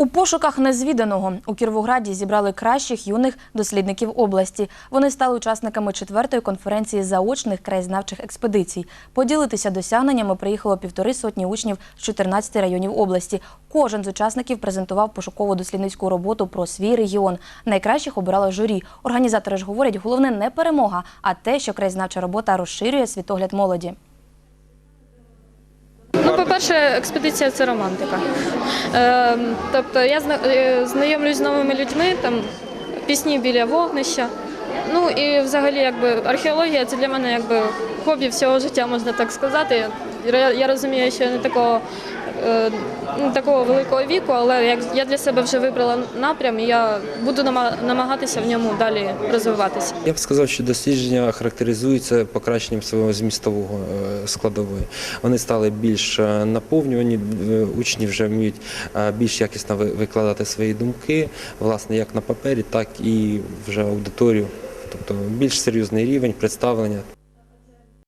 У пошуках незвіданого у Кіровограді зібрали кращих юних дослідників області. Вони стали учасниками четвертої конференції заочних краєзнавчих експедицій. Поділитися досягненнями приїхало півтори сотні учнів з 14 районів області. Кожен з учасників презентував пошуково-дослідницьку роботу про свій регіон. Найкращих обирало журі. Організатори ж говорять, головне не перемога, а те, що краєзнавча робота розширює світогляд молоді. По-перше, експедиція це романтика. Е, тобто я е, знайомлюсь з новими людьми, там пісні біля вогнища. Ну і взагалі, якби археологія це для мене якби хобі всього життя, можна так сказати. Я, розумію, що я не такого, е, не такого великого віку, але як я для себе вже вибрала напрям, і я буду нама- намагатися в ньому далі розвиватися. Я б сказав, що дослідження характеризуються покращенням свого змістового е, складової. Вони стали більш е, наповнювані, учні вже вміють більш якісно викладати свої думки, власне, як на папері, так і вже аудиторію. Тобто більш серйозний рівень представлення.